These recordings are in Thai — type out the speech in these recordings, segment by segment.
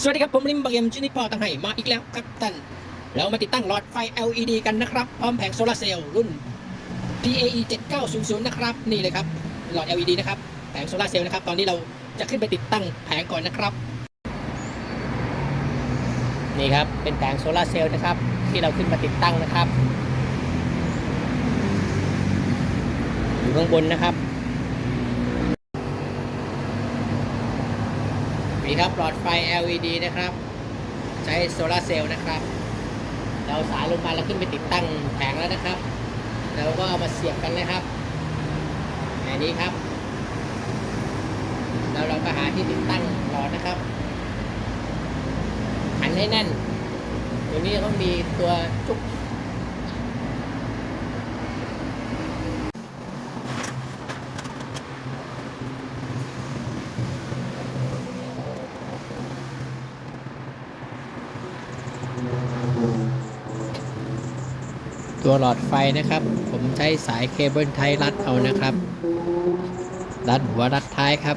สวัสดีครับ ผมริมบางเอ็มชินิพอตั้งให้มาอีกแล้วครับท่านเรามาติดตั้งหลอดไฟ LED กันนะครับพร้อมแผงโซลาเซลล์รุ่น PAE 7900นะครับ นี่เลยครับหลอด LED นะครับ แผงโซลาเซลล์นะครับ ตอนนี้เราจะขึ้นไปติดตั้งแผงก่อนนะครับ นี่ครับ เป็นแผงโซลาเซลล์นะครับ ที่เราขึ้นมาติดตั้งนะครับ อยู่ข้างบนนะครับ นี่ครับหลอดไฟ LED นะครับ ใช้โซลาเซลล์นะครับ เราสายลงมาแล้วขึ้นไปติดตั้งแผงแล้วนะครับ แล้วก็เอามาเสียบกันนะครับอันนี้ครับ แล้วเราก็หาที่ติดตั้งหลอดนะครับหันให้แน่น ตัวนี้เขามีตัวจุก ตัวหลอดไฟนะครับ ผมใช้สายเคเบิลไทยรัดเอานะครับ รัดหัวรัดท้ายครับ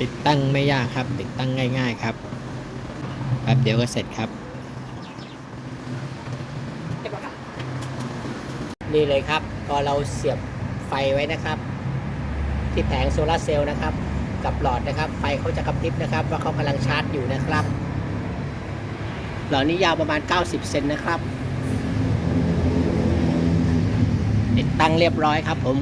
ติดตั้งไม่ยากครับ ติดตั้งง่าย ๆ ครับแป๊บเดียวก็เสร็จครับ นี่เลยครับพอเราเสียบไฟไว้นะครับ ที่แผงโซลาเซลล์นะครับ กับหลอดนะครับ ไฟเขาจะกระพริบนะครับ ว่าเขากำลังชาร์จอยู่นะครับ หลอดนี้ยาวประมาณ 90 เซนนะครับ ติดตั้งเรียบร้อยครับผม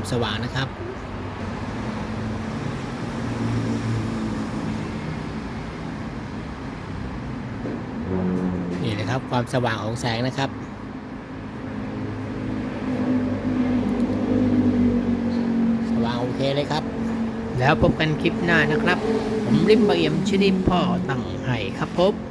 ความสว่างนะครับนี่นะครับความสว่างของแสงนะครับ สว่างโอเคเลยครับ แล้วพบกันคลิปหน้านะครับ ผมริมเบเอี่ยมชนิดพ่อตั้งให้ครับผม